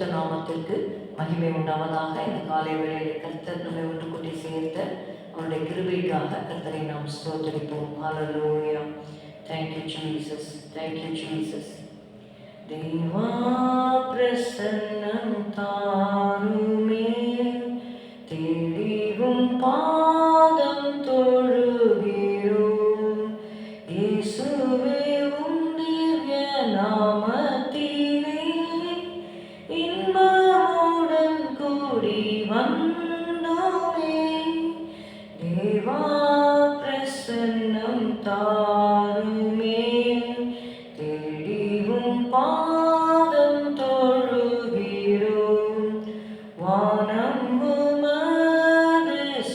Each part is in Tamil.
பரிசுத்த நாமத்திற்கு மகிமை உண்டாவதாக. இந்த காலை வேளையில் கர்த்தர் நம்மை ஒன்று கூட்டி சேர்த்த அவருடைய கிருபைக்காக கர்த்தரை நாம் ஸ்தோத்தரிப்போம். ஹalleluya thank you jesus. Thank you jesus. தேவா பிரசன்னம் தாருமே. தேடிவும் பாதம் தொழுகிறோம். இயேசுவே தாருமே தேடிவும் பாதம் தொழுகிறோம். வானம்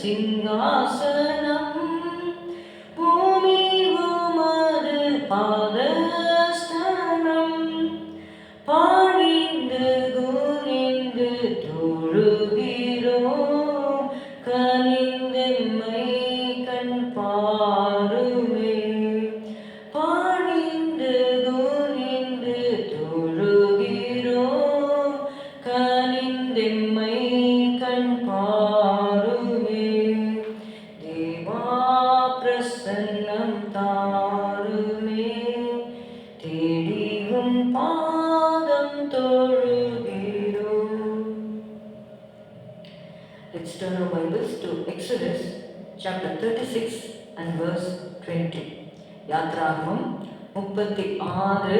சிங்காசனம் பூமி உமது பாதஸ்தனம். பாடிந்து குனிந்து தொழுகிறோம். தேடிவும் பாதம் தொழுகிறோம் Let's turn our Bibles to Exodus chapter 36 and verse 20. யாத்ராகமம் முப்பத்தி ஆறு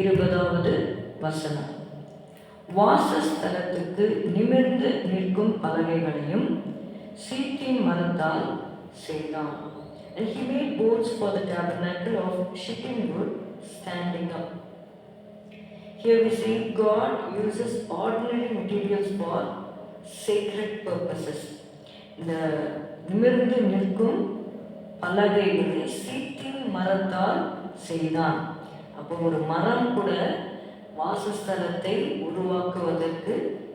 இருபதாவது வசனம் வாசஸ்தலத்துக்கு நிமிர்ந்து நிற்கும் பலகைகளையும் சீத்தின் மரத்தால் செய்தான் And he made boards for the tabernacle of shittim wood standing up. Here we see God uses ordinary materials for sacred purposes. இந்த நிமிர்ந்து நிற்கும் பலகைகளை சீட்டில் மரத்தால் செய்தான் அப்போ ஒரு மரம் கூட வாசஸ்தலத்தை உருவாக்குவதற்கு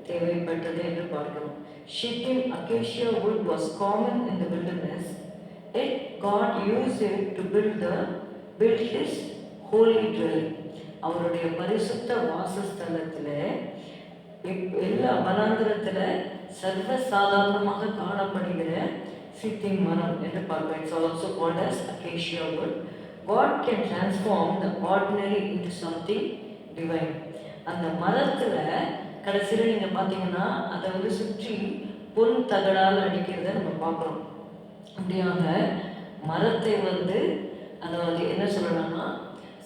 தேவைப்பட்டது என்று பார்க்கிறோம் shittim acacia wood was common in the wilderness it God use it to build the build his holy dwelling அவருடைய பரிசுத்த வாசஸ்தலத்தில் எப்- எல்லா வனாந்திரத்தில் சர்வ சாதாரணமாக காணப்படுகிற சித்தின் மரம் என்று பார்ப்பேன். It's also called as acacia wood. God can transform the ordinary into something divine அந்த மரத்தில் கடைசியில் நீங்கள் பார்த்தீங்கன்னா அதை வந்து சுற்றி பொன் தகடால் அடிக்கிறத நம்ம பார்க்குறோம். அப்படியாக மரத்தை வந்து அதை வந்து என்ன சொல்லலாம்னா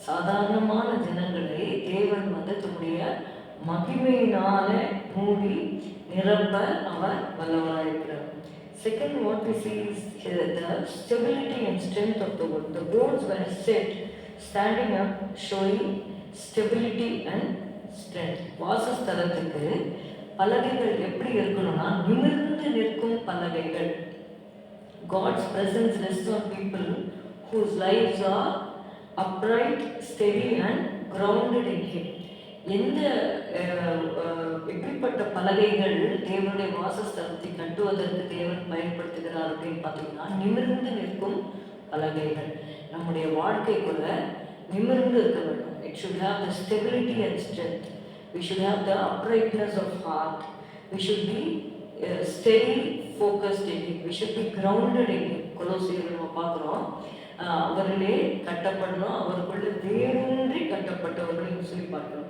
சாதாரணமான ஜனங்களை தேவன் வந்து தன்னுடைய மகிமையினால மூடி நிரப்ப அவர் வல்லவராக இருக்கிறார் second what is is the stability and strength of the world the boards were set standing up showing stability and strength வாசஸ்தலத்துக்கு பலகைகள் எப்படி இருக்கணும்னா நிமிர்ந்து நிற்கும் பலகைகள் God's presence rest of people whose lives are upright steady and grounded in எந்த எப்படிப்பட்ட பலகைகள் தேவனுடைய வாசஸ்தலத்தை கட்டுவதற்கு தேவன் பயன்படுத்துகிறார் அப்படின்னு பார்த்தீங்கன்னா நிமிர்ந்து நிற்கும் பலகைகள். நம்முடைய வாழ்க்கைக்குள்ள நிமிர்ந்து இருக்க வேண்டும். It should have the stability and strength we should have the uprightness of heart we should be steady focused in we should be grounded in it நம்ம பார்க்குறோம். அவர்களே கட்டப்படணும் அவருக்குள்ள வேரூன்றி கட்டப்பட்டவர்கள் சொல்லி பார்க்கிறோம்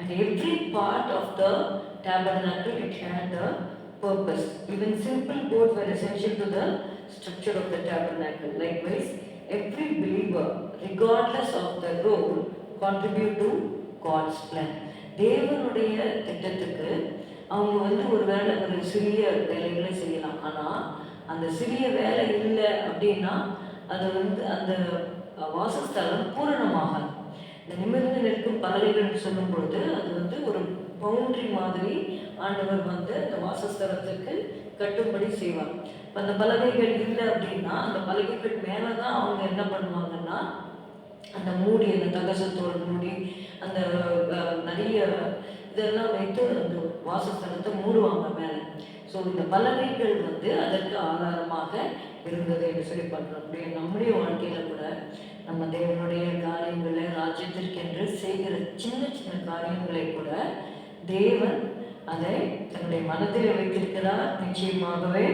and every part of the tabernacle it had a purpose even simple boards were essential to the structure of the tabernacle likewise every believer regardless of the role contribute to god's plan தேவனுடைய திட்டத்துக்கு அவங்க வந்து ஒரு வேலை ஒரு சிறிய வேலைகளை செய்யலாம் ஆனால் அந்த சிறிய வேலை இல்லை அப்படின்னா அது வந்து அந்த வாசஸ்தலம் பூரணமாகாது. இந்த நிமிர்ந்து நிற்கும் பலகைகள் சொல்லும் பொழுது அது வந்து ஒரு பவுண்டரி மாதிரி ஆண்டவர் வந்து அந்த வாசஸ்தலத்துக்கு கட்டும்படி செய்வார். இப்போ அந்த பலகைகள் இல்லை அப்படின்னா அந்த பலகைகள் மேலே தான் அவங்க என்ன பண்ணுவாங்கன்னா அந்த மூடி அந்த தகசத்தோடு மூடி அந்த நிறைய இதெல்லாம் வைத்து அந்த வாசஸ்தலத்தை மூடுவாங்க மேலே. ஸோ இந்த பலகைகள் வந்து அதற்கு ஆதாரமாக இருந்தது என்று சொல்லி பார்க்கிறோம். அப்படியே நம்முடைய வாழ்க்கையில கூட நம்ம தேவனுடைய காரியங்களை ராஜ்யத்திற்கென்று செய்கிற சின்ன சின்ன காரியங்களை கூட தேவன் அதை தன்னுடைய மனத்தில் வைத்திருக்கிறார். நிச்சயமாகவே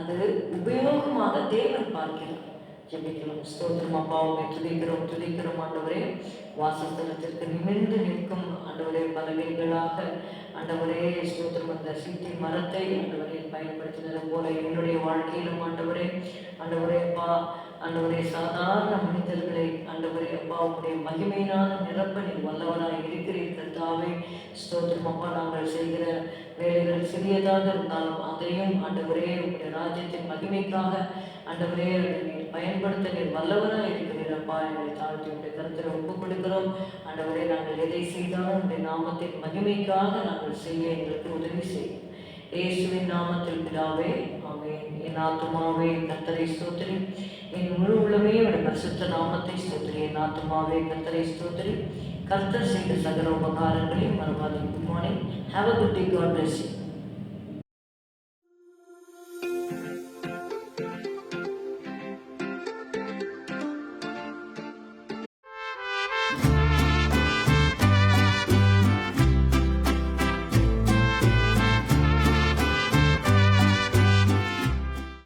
அது உபயோகமாக தேவன் பார்க்கிறார். ஜெபிக்கிறோம். ஸ்தோத்திரம் அப்பாவுமே துதிக்கிறோம் துதிக்கிறோம் ஆண்டவரே. வாசஸ்தலத்திற்கு நிமிர்ந்து நிற்கும் ஆண்டவரே பலகைகளாக ஆண்டவரே ஸ்தோத்திரம் அந்த சித்தி மரத்தை ஆண்டவரே பயன்படுத்தினது போல என்னுடைய வாழ்க்கையிலும் ஆண்டவரே. ஆண்டவரே அப்பா ஆண்டவரே சாதாரண மனிதர்களை ஆண்டவரே அப்பா உங்களுடைய மகிமையினால் நிரப்ப நீ வல்லவராக இருக்கிறீர்கள் தாவே ஸ்தோத்திரம் அப்பா நாங்கள் செய்கிற வேலைகள் சிறியதாக இருந்தாலும் அதையும் ஆண்டவரே உங்களுடைய ராஜ்யத்தின் மகிமைக்காக ஆண்டவரே நீர் பயன்படுத்த நீர் வல்லவராக இருக்கிறீரப்பா எங்களை தாழ்த்தி உடைய கருத்தில் ஒப்புக் கொடுக்கிறோம். ஆண்டவரே நாங்கள் எதை செய்தாலும் உடைய நாமத்தின் மகிமைக்காக நாங்கள் செய்ய எங்களுக்கு உதவி செய்யும். இயேசுவின் நாமத்தில் பிதாவே அவை என் ஆத்மாவே கத்தரை ஸ்தோத்திரி. என் முழு உள்ளமே உடைய பரிசுத்த நாமத்தை ஸ்தோத்திரி. என் ஆத்மாவே கத்தரை ஸ்தோத்திரி. கர்த்தர் செய்த சகல உபகாரங்களையும் மறவாதே good morning have a good day God bless you